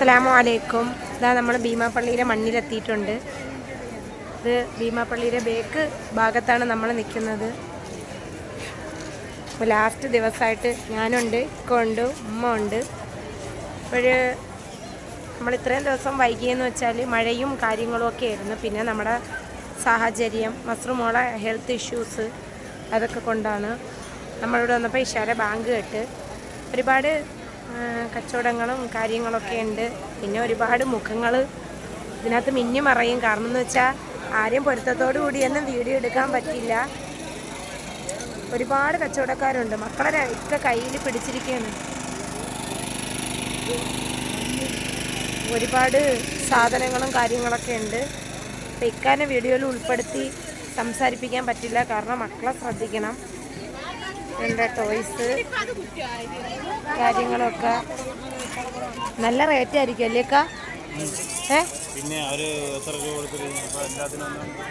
അസ്സലാമു അലൈക്കും. ഇതാ നമ്മൾ ഭീമാപ്പള്ളിയിലെ മണ്ണിലെത്തിയിട്ടുണ്ട്. ഇത് ഭീമാപ്പള്ളിയിലെ ബേക്ക് ഭാഗത്താണ് നമ്മൾ നിൽക്കുന്നത് ഇപ്പോൾ ലാസ്റ്റ് ദിവസമായിട്ട് ഞാനുണ്ട് ഇക്കുണ്ട് ഉമ്മ ഉണ്ട്. അപ്പോൾ നമ്മൾ ഇത്രയും ദിവസം വൈകിയെന്ന് വെച്ചാൽ മഴയും കാര്യങ്ങളും ഒക്കെ ആയിരുന്നു. പിന്നെ നമ്മുടെ സാഹചര്യം മസ്റുമോളെ ഹെൽത്ത് ഇഷ്യൂസ് അതൊക്കെ കൊണ്ടാണ് നമ്മളിവിടെ വന്നപ്പോൾ ഇഷാരെ ബാങ്ക് കേട്ട്. ഒരുപാട് കച്ചവടങ്ങളും കാര്യങ്ങളൊക്കെ ഉണ്ട്. പിന്നെ ഒരുപാട് മുഖങ്ങൾ ഇതിനകത്ത് മിന്നി മറയും. കാരണം എന്ന് വെച്ചാൽ ആരെയും പൊരുത്തത്തോടു കൂടിയൊന്നും വീഡിയോ എടുക്കാൻ പറ്റില്ല. ഒരുപാട് കച്ചവടക്കാരുണ്ട്. മക്കളെ ഒക്കെ കയ്യിൽ പിടിച്ചിരിക്കുകയാണ് ഒരുപാട് സാധനങ്ങളും കാര്യങ്ങളൊക്കെ ഉണ്ട്. അപ്പം ഇക്കാനെ വീഡിയോയിൽ ഉൾപ്പെടുത്തി സംസാരിപ്പിക്കാൻ പറ്റില്ല. കാരണം മക്കളെ ശ്രദ്ധിക്കണം. എന്റെ ടോയ്സ് കാര്യങ്ങളൊക്കെ. നല്ല റേറ്റ് ആയിരിക്കും അല്ലേ അക്ക? ഏ? പിന്നെ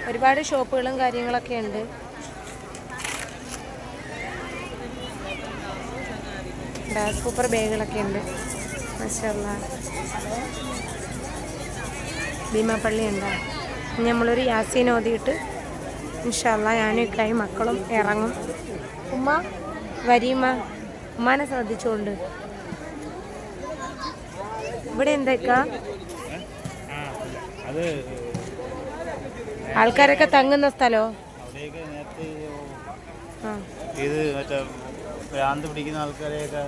ഒരുപാട് ഷോപ്പുകളും കാര്യങ്ങളൊക്കെ ഉണ്ട്. സൂപ്പർ ബാഗുകളൊക്കെ ഉണ്ട്. മാഷല്ല. ഭീമാപ്പള്ളി ഉണ്ടോ. ഇനി നമ്മളൊരു യാസീൻ ഓതിയിട്ട് ഇൻഷല്ല ഞാനും ഇക്കായും മക്കളും ഇറങ്ങും. ഉമ്മ? വരീമ്മ ഉമ്മാനെ ശ്രദ്ധിച്ചോണ്ട്. ഇവിടെ എന്തൊക്കെയാ അത് ആൾക്കാരൊക്കെ തങ്ങുന്ന സ്ഥലോ? അവിടെയൊക്കെ നേരത്തെ ആ. ഇത് മറ്റേ ഭ്രാന്ത് പിടിക്കുന്ന ആൾക്കാരെയൊക്കെ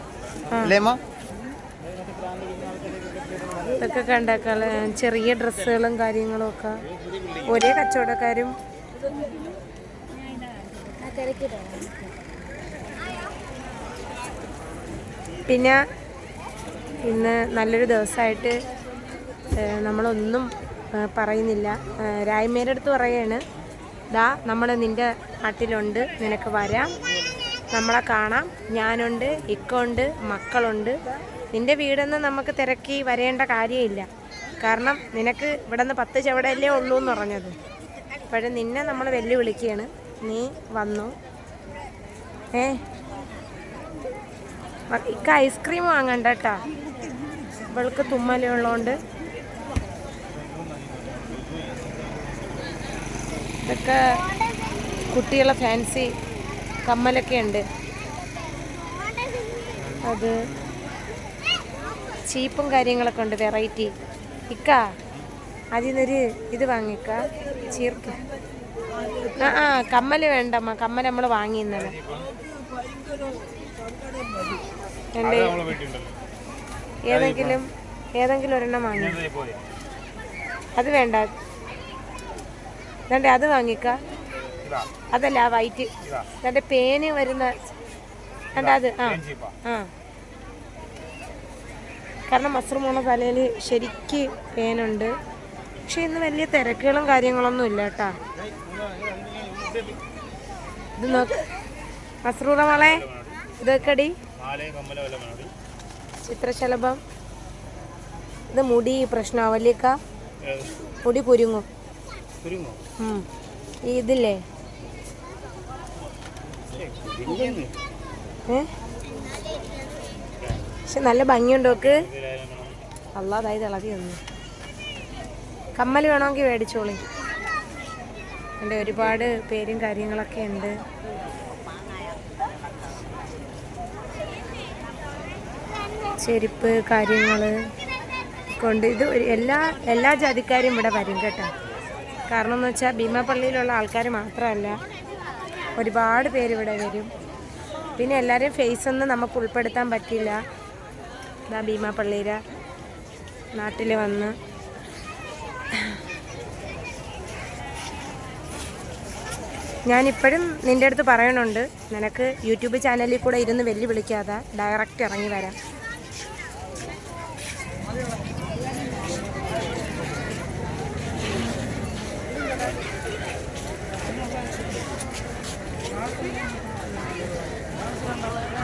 ഇതൊക്കെ കണ്ടാക്കാൾ. ചെറിയ ഡ്രസ്സുകളും കാര്യങ്ങളും ഒക്കെ. ഒരേ കച്ചവടക്കാരും. പിന്നെ ഇന്ന് നല്ലൊരു ദിവസമായിട്ട് നമ്മളൊന്നും പറയുന്നില്ല. രായ്മേരുടെ അടുത്ത് പറയാണ് ദാ നമ്മൾ നിന്റെ നാട്ടിലുണ്ട് നിനക്ക് വരാം. നമ്മളെ കാണാം. ഞാനുണ്ട് ഇക്കുണ്ട് മക്കളുണ്ട്. നിന്റെ വീടെന്ന് നമുക്ക് തിരക്കി വരേണ്ട കാര്യമില്ല. കാരണം നിനക്ക് ഇവിടെ നിന്ന് പത്ത് ചവിടല്ലേ ഉള്ളൂ എന്ന് പറഞ്ഞത്. അപ്പോഴും നിന്നെ നമ്മൾ വെല്ലുവിളിക്കുകയാണ്. നീ വന്നു. ഏ ഇക്ക ഐസ്ക്രീം വാങ്ങണ്ട കേട്ടാ ഇവൾക്ക് തുമ്മലുള്ളതുകൊണ്ട് ഇതൊക്കെ കുട്ടികളെ ഫാൻസി കമ്മലൊക്കെ ഉണ്ട്. അത് ചീപ്പും കാര്യങ്ങളൊക്കെ ഉണ്ട് വെറൈറ്റി ഇക്ക അതിനൊരു ഇത് വാങ്ങിക്ക ചീർക്ക. ആ ആ കമ്മൽ വേണ്ടമ്മ കമ്മൽ നമ്മൾ വാങ്ങി രണ്ട് ഏതെങ്കിലും ഏതെങ്കിലും ഒരെണ്ണം വാങ്ങി. അത് വേണ്ട. വേണ്ട അത് വാങ്ങിക്ക. അതല്ല ആ വൈറ്റ്. എന്നിട്ട് പേന് വരുന്ന വേണ്ട അത് ആ. ആ. കാരണം മസ്റുമോണ തലയിൽ ശരിക്ക് പേനുണ്ട്. പക്ഷെ ഇന്ന് വലിയ തിരക്കുകളും കാര്യങ്ങളൊന്നും ഇല്ല കേട്ടാ. ഇത് നോക്ക്. മസ്റൂറ മോളെ ഇതൊക്കെടി ചിത്രശലഭം. ഇത് മുടി പ്രശ്നമാവല്ലേക്ക ഏത്? മുടി കുരുങ്ങും. ഈ ഇതില്ലേ? പക്ഷെ നല്ല ഭംഗിയുണ്ടോക്ക് അല്ലാതായി തിളതി തന്നു കമ്മൽ വേണമെങ്കിൽ മേടിച്ചോളി. എന്റെ ഒരുപാട് പേരും കാര്യങ്ങളൊക്കെ ഉണ്ട്. ചെരുപ്പ് കാര്യങ്ങൾ കൊണ്ട് ഇത് എല്ലാ എല്ലാ ജാതിക്കാരും ഇവിടെ വരും കേട്ടോ. കാരണം എന്ന് വെച്ചാൽ ഭീമാപ്പള്ളിയിലുള്ള ആൾക്കാർ മാത്രമല്ല ഒരുപാട് പേര് ഇവിടെ വരും. പിന്നെ എല്ലാവരെയും ഫേസ് ഒന്നും നമുക്ക് ഉൾപ്പെടുത്താൻ പറ്റില്ല. ഇതാ ഭീമാപ്പള്ളിയിലെ നാട്ടിൽ വന്ന്. ഞാനിപ്പോഴും നിന്റെ അടുത്ത് പറയണുണ്ട് നിനക്ക് യൂട്യൂബ് ചാനലിൽ കൂടെ ഇരുന്ന് വെല്ലുവിളിക്കാതെ ഡയറക്റ്റ് ഇറങ്ങി വരാം.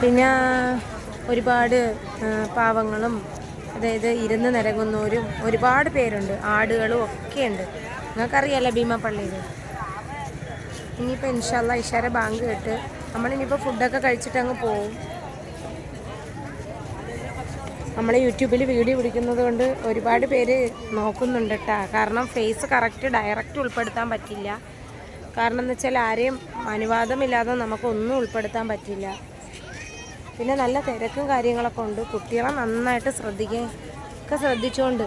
പിന്നെ ഒരുപാട് പാവങ്ങളും അതായത് ഇരുന്ന് നിരങ്ങുന്നവരും ഒരുപാട് പേരുണ്ട്. ആടുകളും ഒക്കെ ഉണ്ട്. നിങ്ങൾക്കറിയാലോ ഭീമാപ്പള്ളിയിൽ ഇനിയിപ്പോൾ ഇൻഷാല്ല ഇഷാര ബാങ്ക് കേട്ട് നമ്മളിനിയിപ്പോൾ ഫുഡൊക്കെ കഴിച്ചിട്ട് അങ്ങ് പോവും. നമ്മൾ യൂട്യൂബിൽ വീഡിയോ പിടിക്കുന്നത് കൊണ്ട് ഒരുപാട് പേര് നോക്കുന്നുണ്ട് കേട്ടോ കാരണം ഫേസ് കറക്റ്റ് ഡയറക്റ്റ് ഉൾപ്പെടുത്താൻ പറ്റില്ല. കാരണം എന്ന് വെച്ചാൽ ആരെയും അനുവാദമില്ലാതെ നമുക്കൊന്നും ഉൾപ്പെടുത്താൻ പറ്റില്ല. പിന്നെ നല്ല തിരക്കും കാര്യങ്ങളൊക്കെ ഉണ്ട്. കുട്ടികളെ നന്നായിട്ട് ശ്രദ്ധിക്കുക ഒക്കെ ശ്രദ്ധിച്ചുകൊണ്ട്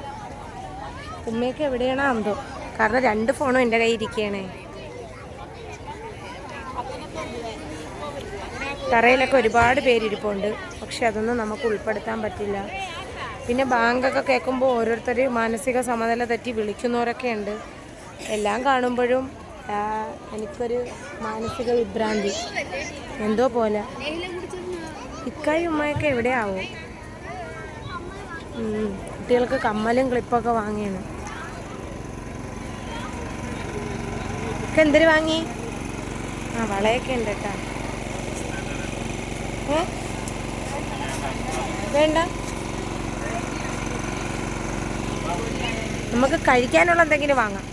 ഉമ്മയൊക്കെ എവിടെയാണോ എന്തോ കാരണം രണ്ട് ഫോണും എന്റെ കയ്യിൽ ഇരിക്കുകയാണേ തറയിലൊക്കെ ഒരുപാട് പേരിരിപ്പുണ്ട് പക്ഷെ അതൊന്നും നമുക്ക് ഉൾപ്പെടുത്താൻ പറ്റില്ല. പിന്നെ ബാങ്കൊക്കെ കേൾക്കുമ്പോൾ ഓരോരുത്തർ മാനസിക സമനില തെറ്റി വിളിക്കുന്നവരൊക്കെ ഉണ്ട്. എല്ലാം കാണുമ്പോഴും എനിക്കൊരു മാനസിക വിഭ്രാന്തി. എന്തോ പോലെ. ഇക്കായും ഉമ്മയൊക്കെ എവിടെയാവും? കുട്ടികൾക്ക് കമ്മലും ക്ലിപ്പൊക്കെ വാങ്ങിയാണ്. ഒക്കെ എന്തിനു വാങ്ങി? ആ വളയൊക്കെ ഉണ്ട് കേട്ടോ. വേണ്ട. നമുക്ക് കഴിക്കാനുള്ള എന്തെങ്കിലും വാങ്ങാം.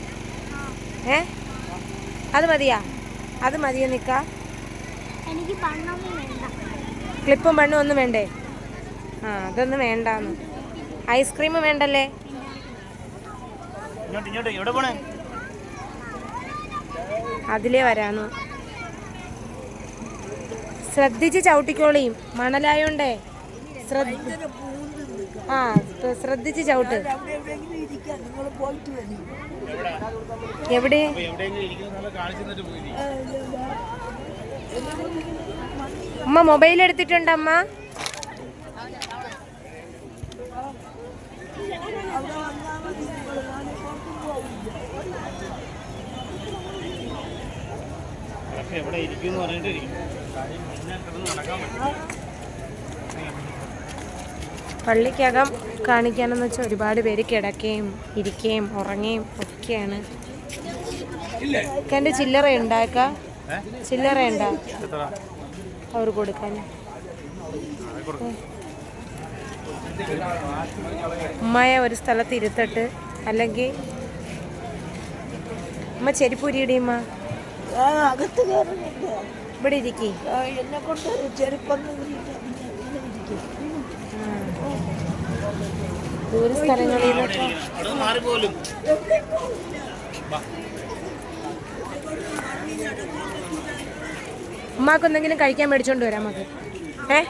ഏ? അത് മതിയാ? അത് മതിയോ നിക്ക? എനിക്ക് ക്ലിപ്പും പെണ്ണും ഒന്നും വേണ്ടേ? ആ അതൊന്നും വേണ്ടാന്ന്. ഐസ്ക്രീം വേണ്ടല്ലേ? ഇങ്ങോട്ട് ഇങ്ങോട്ട് എവിടെ പോണേ? അതിലേ വരാന്ന്. ശ്രദ്ധിച്ച് ചവിട്ടിക്കോളിയും മണലായോണ്ടേ. ആ ശ്ര- ശ്രദ്ധിച്ച് ചവിട്ട്. എവിടെ? അമ്മ മൊബൈൽ എടുത്തിട്ടുണ്ട് അമ്മ. അതൊക്കെ എവിടെ ഇരിക്കും. എന്ന് പള്ളിക്കകം കാണിക്കാനെന്ന് വെച്ചാൽ ഒരുപാട് പേര് കിടക്കുകയും ഇരിക്കുകയും ഉറങ്ങുകയും ഒക്കെയാണ്. എന്റെ ചില്ലറ ഉണ്ടാക്ക? ചില്ലറ ഉണ്ടാ അവർ കൊടുക്കാൻ. ഉമ്മയെ ഒരു സ്ഥലത്ത് ഇരുത്തട്ട് അല്ലെങ്കിൽ ഉമ്മ ചെരുപ്പൂരിയിടിയമ്മ ആ, അകത്ത് ഇവിടെ ഇരിക്കി. എന്നെ കൊണ്ട് ചെരുപ്പൊന്നും ഇല്ല. ദൂര സ്ഥലങ്ങളിൽ നിന്നൊക്കെ ഉമ്മാക്ക് എന്തെങ്കിലും കഴിക്കാൻ മേടിച്ചോണ്ട് വരാം നമുക്ക് ഏ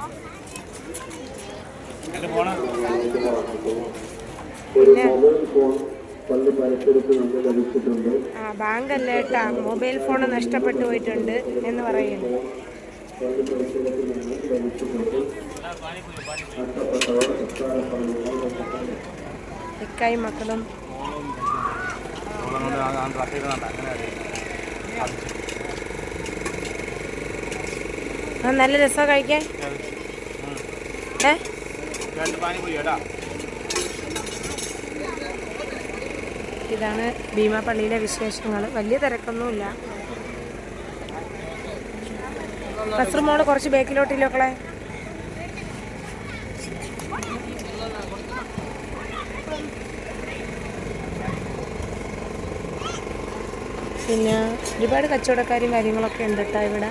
ആ ബാങ്ക് അല്ല കേട്ടാ മൊബൈൽ ഫോൺ നഷ്ടപ്പെട്ടു പോയിട്ടുണ്ട് എന്ന് പറയുന്നു ഇക്കായി മക്കളും അങ്ങനെ ആ നല്ല രസമാണ് കഴിക്കാൻ. ഏ? കേട്ടാ ഇതാണ് ഭീമാപള്ളിയിലെ വിശേഷങ്ങൾ. വലിയ തിരക്കൊന്നുമില്ല. കസർമോൾ കുറച്ച് ബേക്കിലോട്ടില്ലോക്കളെ പിന്നെ ഒരുപാട് കച്ചവടക്കാരും കാര്യങ്ങളൊക്കെ ഉണ്ട് കേട്ടോ ഇവിടെ.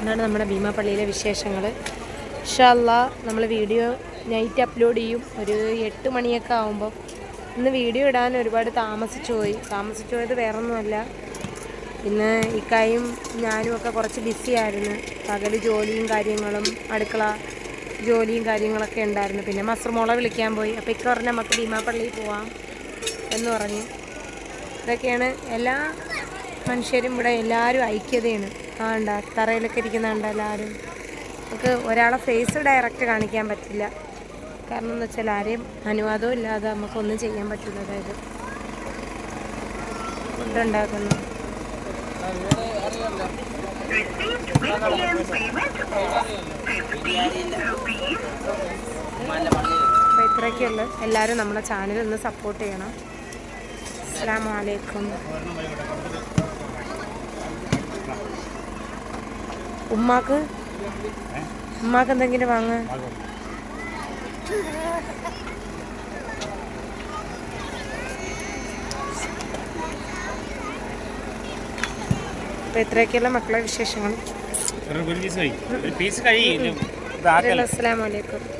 ഇതാണ് നമ്മുടെ ഭീമാപ്പള്ളിയിലെ വിശേഷങ്ങൾ? ഇഷല്ല നമ്മൾ വീഡിയോ നൈറ്റ് അപ്ലോഡ് ചെയ്യും. ഒരു എട്ട് മണിയൊക്കെ ആകുമ്പോൾ ഇന്ന് വീഡിയോ ഇടാൻ ഒരുപാട് താമസിച്ചു പോയി. താമസിച്ചു പോയത് വേറൊന്നുമല്ല. ഇന്ന് ഇക്കായും ഞാനും ഒക്കെ കുറച്ച് ബിസി ആയിരുന്നു. പകൽ ജോലിയും കാര്യങ്ങളും അടുക്കള ജോലിയും കാര്യങ്ങളൊക്കെ ഉണ്ടായിരുന്നു. പിന്നെ മസർമോളെ വിളിക്കാൻ പോയി. അപ്പോൾ ഇക്ക പറഞ്ഞ നമുക്ക് ഭീമാപ്പള്ളിയിൽ പോവാം എന്ന് പറഞ്ഞു. ഇതൊക്കെയാണ് എല്ലാ മനുഷ്യരും ഇവിടെ എല്ലാവരും ഐക്യതയാണ്. ആ തറയിലൊക്കെ തറയിലൊക്കെ ഇരിക്കുന്നുണ്ട് എല്ലാവരും നമുക്ക് ഒരാളെ ഫേസ് ഡയറക്റ്റ് കാണിക്കാൻ പറ്റില്ല. കാരണം എന്ന് വെച്ചാൽ ആരെയും അനുവാദവും ഇല്ലാതെ നമുക്കൊന്നും ചെയ്യാൻ പറ്റില്ല അതായത്. ഫുഡ് ഉണ്ടാക്കുന്നു. ഇത്രയൊക്കെയുള്ളു. എല്ലാവരും നമ്മുടെ ചാനൽ ഒന്ന് സപ്പോർട്ട് ചെയ്യണം. അസ്സാം വലൈക്കും ഉമ്മാക്ക്? ഉമ്മാക്ക് എന്തെങ്കിലും വാങ്ങ. അപ്പൊ ഇത്രയൊക്കെയുള്ള മക്കളെ വിശേഷങ്ങൾ? അസ്സാം വലൈക്കും